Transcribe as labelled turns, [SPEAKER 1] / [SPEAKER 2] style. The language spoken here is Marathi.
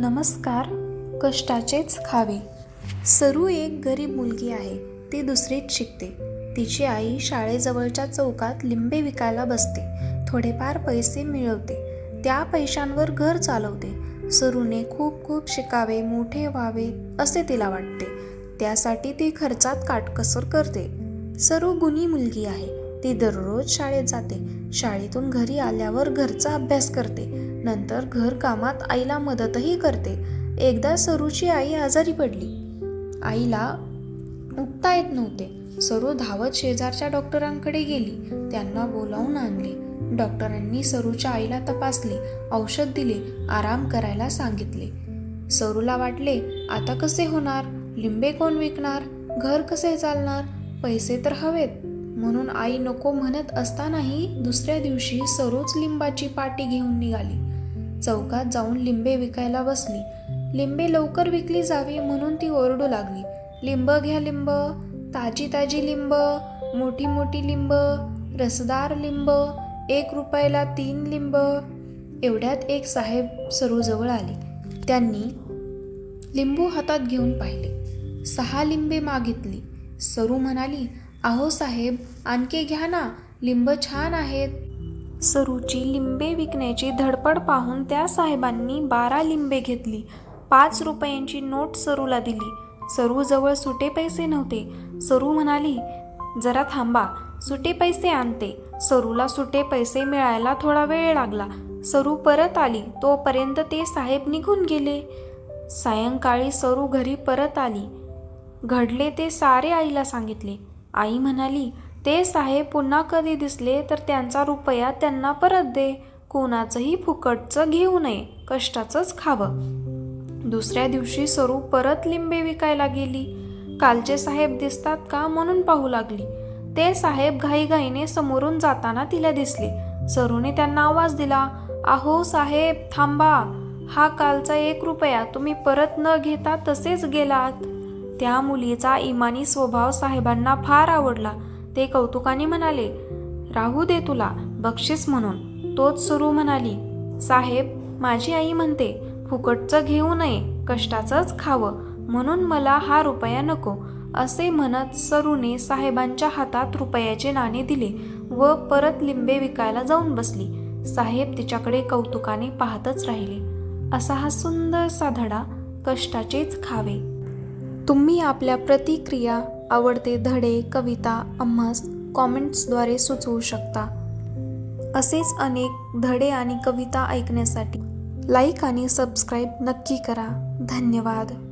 [SPEAKER 1] नमस्कार. कष्टाचेच खावे. सरू एक गरीब मुलगी आहे. ती दुसरीत शिकते. तिची आई शाळेजवळच्या चौकात लिंबे विकायला बसते. थोडेफार पैसे मिळवते. त्या पैशांवर घर चालवते. सरूने खूप खूप शिकावे मोठे व्हावे असे तिला वाटते. त्यासाठी ती खर्चात काटकसर करते. सरू गुणी मुलगी आहे. ती दररोज शाळेत जाते. शाळेतून घरी आल्यावर घरचा अभ्यास करते. नंतर घर कामात आईला मदतही करते. एकदा सरूची आई आजारी पडली. आईला उठता येत नव्हते. सरू धावत शेजारच्या डॉक्टरांकडे गेली. त्यांना बोलावून आणले. डॉक्टरांनी सरूच्या आईला तपासले. औषध दिले. आराम करायला सांगितले. सरूला वाटले आता कसे होणार? लिंबे कोण विकणार? घर कसे चालणार? पैसे तर हवेत. म्हणून आई नको म्हणत असतानाही दुसऱ्या दिवशी सरूच लिंबाची पाटी घेऊन निघाली. चौकात जाऊन लिंबे विकायला बसली. लिंबे लवकर विकली जावी म्हणून ती ओरडू लागली. लिंब घ्या लिंब ताजी ताजी लिंब मोठी मोठी लिंब रसदार लिंब एक रुपयाला तीन लिंब. एवढ्यात एक साहेब सरूजवळ आले. त्यांनी लिंबू हातात घेऊन पाहिले. सहा लिंबे मागितली. सरू म्हणाली अहो साहेब आणखी घ्या ना लिंब छान आहेत. सरूची लिंबे विकण्याची धडपड पाहून त्या साहेबांनी बारा लिंबे घेतली. पाच रुपयांची नोट सरूला दिली. सरूजवळ सुटे पैसे नव्हते. सरू म्हणाली जरा थांबा सुटे पैसे आणते. सरूला सुटे पैसे मिळायला थोडा वेळ लागला. सरू परत आली. तोपर्यंत ते साहेब निघून गेले. सायंकाळी सरू घरी परत आली. घडले ते सारे आईला सांगितले. आई म्हणाली ते साहेब पुन्हा कधी दिसले तर त्यांचा रुपया त्यांना परत दे. कोणाचंही फुकटचं घेऊ नये. कष्टाचंच खावं. दुसऱ्या दिवशी सरू परत लिंबे विकायला गेली. कालचे साहेब दिसतात का? म्हणून पाहू लागली. ते साहेब घाईघाईने समोरून जाताना तिला दिसले. सरूने त्यांना आवाज दिला आहो साहेब थांबा. हा कालचा एक रुपया तुम्ही परत न घेता तसेच गेलात. त्या मुलीचा इमानी स्वभाव साहेबांना फार आवडला. ते कौतुकाने म्हणाले राहू दे तुला बक्षीस म्हणून. तोच सुरू म्हणाली साहेब माझी आई म्हणते फुकटचं घेऊ नये कष्टाचंच खावं म्हणून मला हा रुपया नको. असे म्हणत सरूने साहेबांच्या हातात रुपयाचे नाणे दिले व परत लिंबे विकायला जाऊन बसली. साहेब तिच्याकडे कौतुकाने पाहतच राहिले. असा हा सुंदरसा धडा कष्टाचेच खावे. तुम्ही आपल्या प्रतिक्रिया आवडते धडे कविता आम्हास कॉमेंट्सद्वारे सुचवू शकता. असेच अनेक धडे आणि कविता ऐकण्यासाठी लाईक आणि सबस्क्राईब नक्की करा. धन्यवाद.